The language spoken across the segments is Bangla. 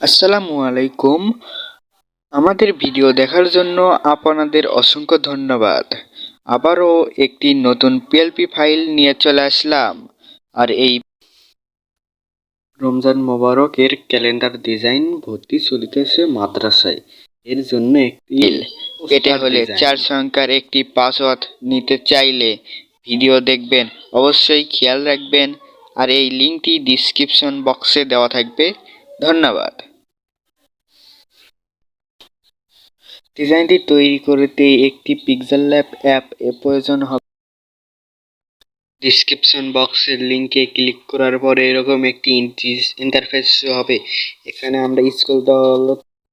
আসসালামু আলাইকুম। আমাদের ভিডিও দেখার জন্য আপনাদের অসংখ্য ধন্যবাদ। আবারও একটি নতুন পিএলপি ফাইল নিয়ে চলে আসলাম। আর এই রমজান মোবারকের ক্যালেন্ডার ডিজাইন ভর্তি চলিতেছে মাদ্রাসায়। এর জন্য একটি পেটে হলে চার সংখ্যার একটি পাসওয়ার্ড নিতে চাইলে ভিডিও দেখবেন। অবশ্যই খেয়াল রাখবেন। আর এই লিঙ্কটি ডিসক্রিপশন বক্সে দেওয়া থাকবে। ধন্যবাদ। ডিজাইনটি তৈরি করতে একটি পিক্সেল ল্যাব অ্যাপ এ প্রয়োজন হবে। ডিসক্রিপশন বক্সের লিংকে ক্লিক করার পরে এরকম একটি ইন্টারফেস হবে। এখানে আমরা স্কুল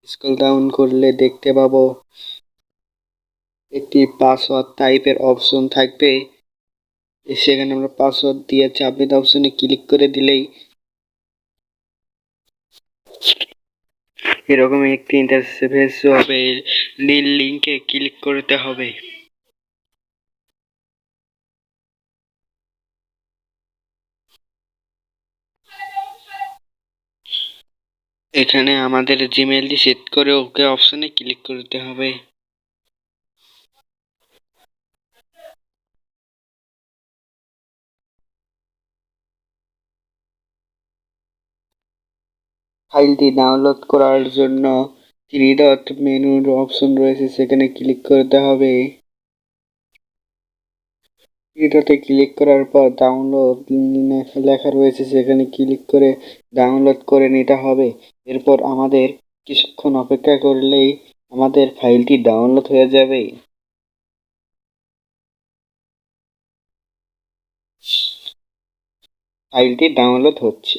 স্কুল ডাউন করলে দেখতে পাবো একটি পাসওয়ার্ড টাইপের অপশন থাকবে। সেখানে আমরা পাসওয়ার্ড দিয়ে চাবিত অপশনে ক্লিক করে দিলেই এরকম একটি ইন্টারফেস হবে। নীল লিংকে ক্লিক করতে হবে। এখানে আমাদের জিমেলটি সেট করে ওকে অপশনে ক্লিক করতে হবে। ফাইলটি ডাউনলোড করার জন্য থ্রি ডট মেনুর অপশন রয়েছে, সেখানে ক্লিক করতে হবে। থ্রি ডটে ক্লিক করার পর ডাউনলোড লেখা রয়েছে, সেখানে ক্লিক করে ডাউনলোড করে নিতে হবে। এরপর আমাদের কিছুক্ষণ অপেক্ষা করলেই আমাদের ফাইলটি ডাউনলোড হয়ে যাবে। ফাইলটি ডাউনলোড হচ্ছে।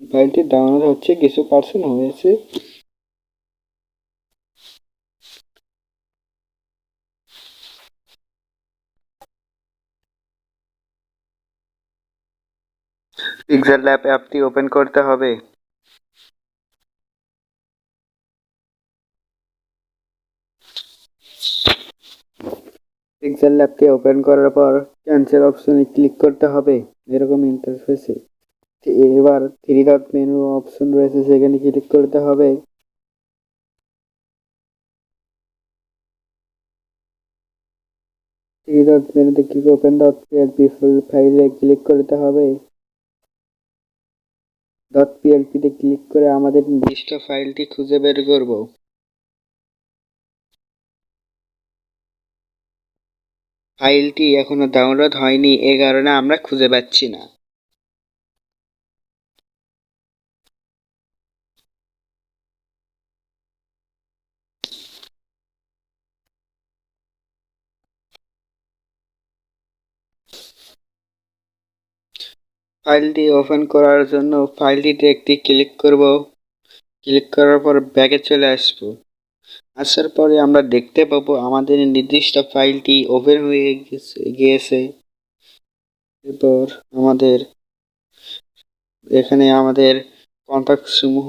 ফাইলটি ডাউনলোড হচ্ছে, কিছু পার্সেন্ট হয়েছে। পিক্সেল ল্যাব অ্যাপটি ওপেন করতে হবে। পিক্সেল ল্যাবটি ওপেন করার পর ক্যান্সেল অপশনে ক্লিক করতে হবে, এরকম ইন্টারফেসে এবার থ্রি ডট মেনু অপশন রয়েছে, সেখানে ক্লিক করতে হবে। থ্রি ডট মেনুতে ক্লিক ওপেন ডট পিএলপি ফাইলে ক্লিক করতে হবে। ডট পিএলপিতে ক্লিক করে আমাদের নির্দিষ্ট ফাইলটি খুঁজে বের করব। ফাইলটি এখনও ডাউনলোড হয়নি, এ কারণে আমরা খুঁজে পাচ্ছি না। ফাইলটি ওপেন করার জন্য ফাইলটিতে একটি ক্লিক করব। ক্লিক করার পর ব্যাগে চলে আসব। আসার পরে আমরা দেখতে পাবো আমাদের নির্দিষ্ট ফাইলটি ওপেন হয়ে গিয়েছে। এরপর আমাদের এখানে আমাদের কন্ট্যাক্ট সমূহ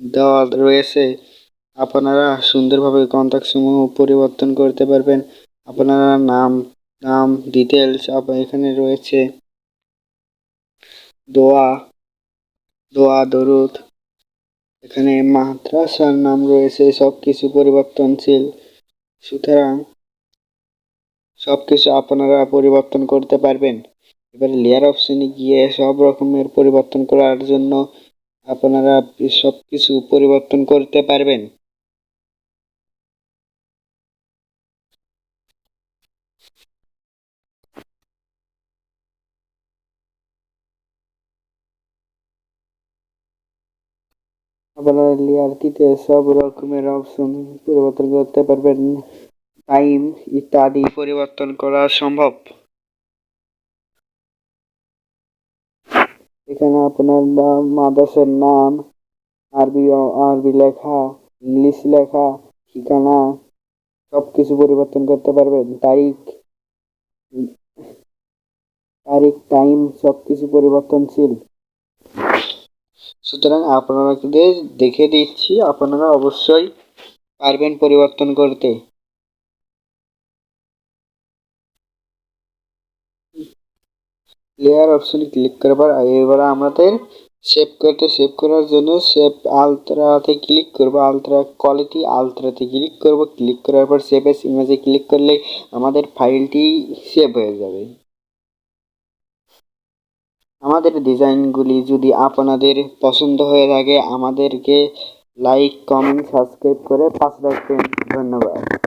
দেওয়া রয়েছে। আপনারা সুন্দরভাবে কন্ট্যাক্ট সমূহ পরিবর্তন করতে পারবেন। আপনারা নাম নাম ডিটেলস এখানে রয়েছে। দোয়া দোয়া, দরুদ। এখানে মাদ্রাসার নাম রয়েছে সব কিছু পরিবর্তনশীল। সুতরাং সব কিছু আপনারা পরিবর্তন করতে পারবেন। এবার লেয়ার অপশনে গিয়ে সব রকমের পরিবর্তন করার জন্য আপনারা সব কিছু পরিবর্তন করতে পারবেন। আপনারা লেয়ারটিতে সব রকমের অপশন পরিবর্তন করতে পারবেন। টাইম ইত্যাদি পরিবর্তন করা সম্ভব। এখানে আপনার মাদাসের নাম, আরবি আরবি লেখা, ইংলিশ লেখা, ঠিকানা সব কিছু পরিবর্তন করতে পারবেন। তারিখ তারিখ টাইম সব কিছু পরিবর্তনশীল। সুতরাং আপনাদের দেখে দিচ্ছি, আপনারা অবশ্যই পারবেন পরিবর্তন করতে। প্লেয়ার অপশনে ক্লিক করার পর, এবার আমাদের সেভ করতে সেভ করার জন্য সেভ আলট্রাতে ক্লিক করব আলট্রা কোয়ালিটি আলট্রাতে ক্লিক করব। ক্লিক করার পর সেভ এস ইমেজে ক্লিক করলে আমাদের ফাইলটি সেভ হয়ে যাবে। আমাদের ডিজাইনগুলি যদি আপনাদের পছন্দ হয়ে থাকে, আমাদেরকে লাইক কমেন্ট সাবস্ক্রাইব করে পাশে রাখবেন ধন্যবাদ।